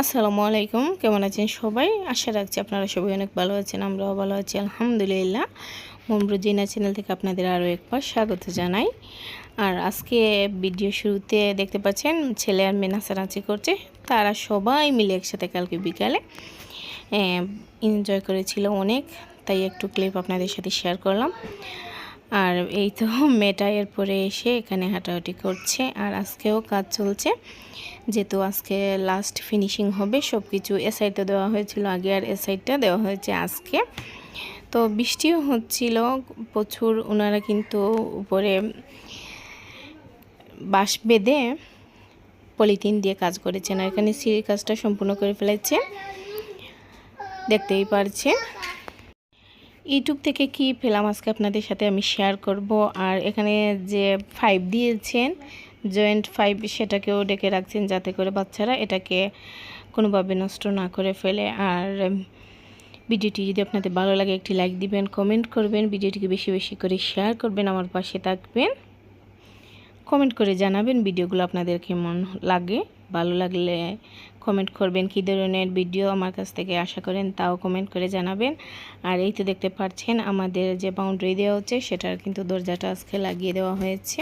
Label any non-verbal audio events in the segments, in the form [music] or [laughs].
আসসালামু আলাইকুম। কেমন আছেন সবাই? আশা রাখছি আপনারা সবাই অনেক ভালো আছেন, আমরাও ভালো আছি, আলহামদুলিল্লাহ। মমরুজিনা চ্যানেল থেকে আপনাদের আরও একবার স্বাগত জানাই। আর আজকে ভিডিও শুরুতে দেখতে পাচ্ছেন, ছেলে আর মেয়ে নাচানাচি করছে, তারা সবাই মিলে একসাথে কালকে বিকালে এনজয় করেছিল অনেক, তাই একটু ক্লিপ আপনাদের সাথে শেয়ার করলাম। আর এই তো [laughs] মেয়েটা এরপরে এসে এখানে হাঁটাহাঁটি করছে। আর আজকেও কাজ চলছে। যেহেতু আজকে লাস্ট ফিনিশিং হবে সব কিছু এ সাইডটা দেওয়া হয়েছিল। আগে আর এ সাইডটা দেওয়া হয়েছে আজকে। তো বৃষ্টিও হচ্ছিল, প্রচুর। ওনারা কিন্তু উপরে বাঁশ বেঁধে পলিথিন দিয়ে কাজ করেছেন। আর এখানে সিঁড়ির কাজটা সম্পূর্ণ করে ফেলেছে। দেখতেই পারছেন। ইউটিউব থেকে কি পেলাম? আজকে আপনাদের সাথে আমি শেয়ার করব। আর এখানে যে ফাইভ দিয়েছেন জয়েন্ট ফাইভ সেটাকেও ডেকে রাখছেন যাতে করে বাচ্চারা এটাকে কোনোভাবে নষ্ট না করে ফেলে। আর ভিডিওটি যদি আপনাদের ভালো লাগে, একটি লাইক দিবেন কমেন্ট করবেন। ভিডিওটিকে বেশি বেশি করে শেয়ার করবেন, আমার পাশে থাকবেন। কমেন্ট করে জানাবেন ভিডিওগুলো আপনাদের কেমন লাগে, ভালো লাগলে কমেন্ট করবেন, কী ধরনের ভিডিও আমার কাছ থেকে আশা করেন তাও কমেন্ট করে জানাবেন। আর এই তো দেখতে পাচ্ছেন আমাদের যে বাউন্ডারি দেওয়া হচ্ছে সেটার কিন্তু দরজাটা আজকে লাগিয়ে দেওয়া হয়েছে।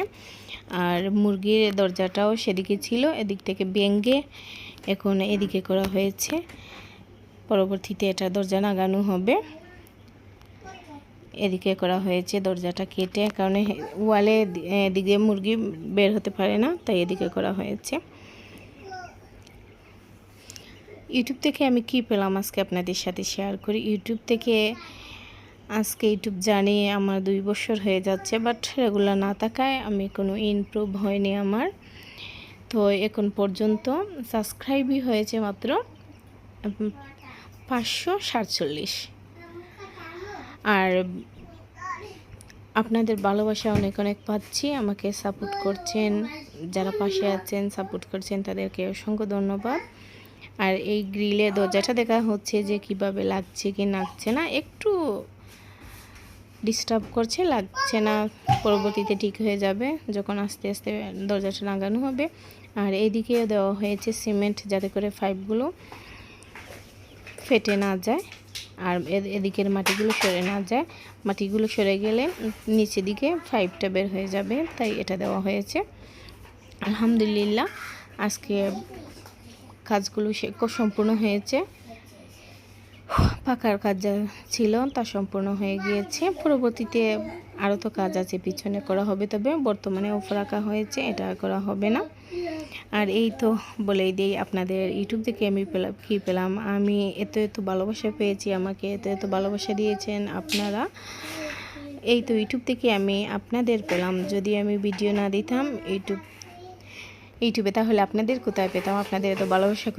আর মুরগির দরজাটাও সেদিকে ছিল, এদিক থেকে ব্যঙ্গে এখন এদিকে করা হয়েছে। পরবর্তীতে এটা দরজা লাগানো হবে। এদিকে করা হয়েছে, দরজাটা কেটে, কারণে ওয়ালে এদিকে মুরগি বের হতে পারে না, তাই এদিকে করা হয়েছে। ইউটিউব থেকে আমি কি পেলাম আজকে আপনাদের সাথে শেয়ার করি? ইউটিউব থেকে আজকে ইউটিউব জানি আমার দুই বছর হয়ে যাচ্ছে, বাট রেগুলার না থাকায় আমি কোনো ইমপ্রুভ হয়নি আমার। তো এখন পর্যন্ত সাবস্ক্রাইবই হয়েছে মাত্র পাঁচশো সাতচল্লিশ। আর আপনাদের ভালোবাসা অনেক অনেক পাচ্ছি, আমাকে সাপোর্ট করছেন, যারা পাশে আছেন সাপোর্ট করছেন, তাদেরকে অসংখ্য ধন্যবাদ। আর এই গ্রিলে দরজাটা দেখা হচ্ছে যে কীভাবে লাগছে কি লাগছে না, একটু ডিস্টার্ব করছে, লাগছে না, পরবর্তীতে ঠিক হয়ে যাবে যখন আস্তে আস্তে দরজাটা লাগানো হবে। আর এইদিকে দেওয়া হয়েছে সিমেন্ট যাতে করে পাইপগুলো ফেটে না যায়। আর এদিকের মাটিগুলো সরে না যায়। মাটিগুলো সরে গেলে নিচে দিকে পাইপটা বের হয়ে যাবে, তাই এটা দেওয়া হয়েছে। আলহামদুলিল্লাহ, আজকে কাজগুলো সম্পূর্ণ হয়েছে। পাকার কাজ ছিল তা সম্পূর্ণ হয়ে গিয়েছে। পরবর্তীতে আরও তো কাজ আছে, পিছনে করা হবে, তবে বর্তমানে অফ রাখা হয়েছে, এটা করা হবে না। আর এই তো বলেই দিই আপনাদের ইউটিউব থেকে আমি পেলাম কী পেলাম? আমি এত এত ভালোবাসা পেয়েছি, আমাকে এত এত ভালোবাসা দিয়েছেন আপনারা। এই তো ইউটিউব থেকে আমি আপনাদের পেলাম। যদি আমি ভিডিও না দিতাম ইউটিউব, ইউটিউবে তাহলে আপনাদের কোথায় পেতাম? আপনাদের এত ভালোবাসা